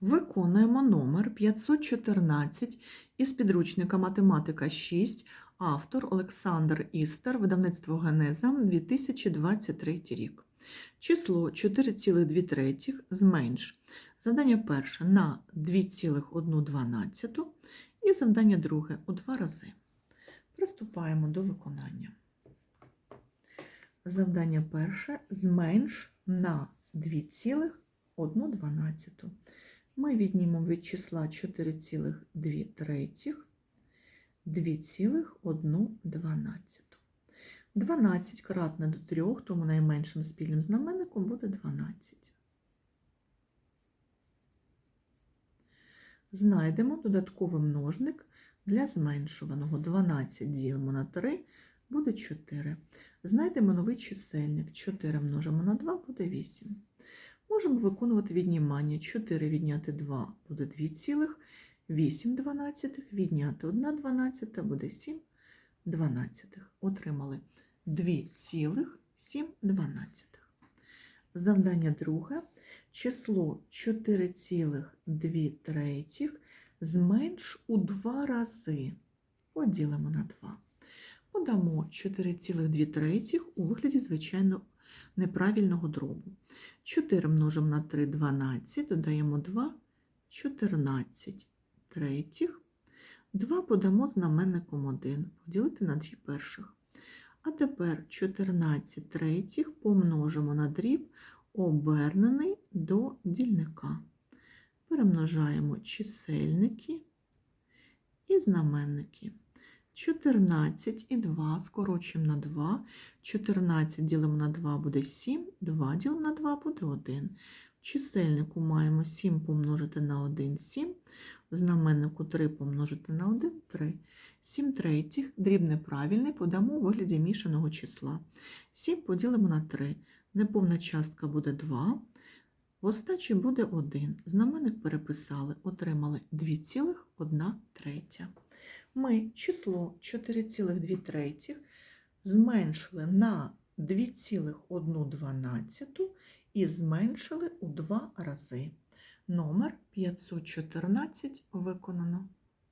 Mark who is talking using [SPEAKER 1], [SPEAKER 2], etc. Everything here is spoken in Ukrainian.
[SPEAKER 1] Виконуємо номер 514 із підручника Математика 6, автор Олександр Істер, видавництво Генеза, 2023 рік. Число 4,2 зменш. Завдання перше на 2,1 і завдання друге у два рази. Приступаємо до виконання. Завдання перше зменш на 2,1. Ми віднімемо від числа 4,2 третіх 2,1. 12 кратне до 3, тому найменшим спільним знаменником буде 12. Знайдемо додатковий множник для зменшуваного. 12 ділимо на 3 буде 4. Знайдемо новий чисельник. 4 множимо на 2 буде 8. Можемо виконувати віднімання. 4 відняти 2 буде 2 цілих, 8 дванадцятих, відняти 1 дванадцята буде 7 дванадцятих. Отримали 2 цілих 7 дванадцятих. Завдання друге. Число 4,2 третіх зменш у 2 рази. Поділимо на 2. Подамо 4,2 третіх у вигляді звичайно неправильного дробу. 4 множимо на 3 12, додаємо 2 14 третіх. 2 подамо знаменником 1, поділити на 2 перших. А тепер 14 третіх помножимо на дріб, обернений до дільника. Перемножаємо чисельники і знаменники. 14 і 2 скорочуємо на 2. 14 ділимо на 2 буде 7, 2 ділимо на 2 буде 1. В чисельнику маємо 7 помножити на 1 7, в знаменнику 3 помножити на 1 3. 7 третіх, дріб неправильний, подамо у вигляді мішаного числа. 7 поділимо на 3. Неповна частка буде 2. В остачі буде 1. Знаменник переписали, отримали 2,1 третя. Ми число 4,2 третіх зменшили на 2,1 і зменшили у 2 рази. Номер 514 виконано.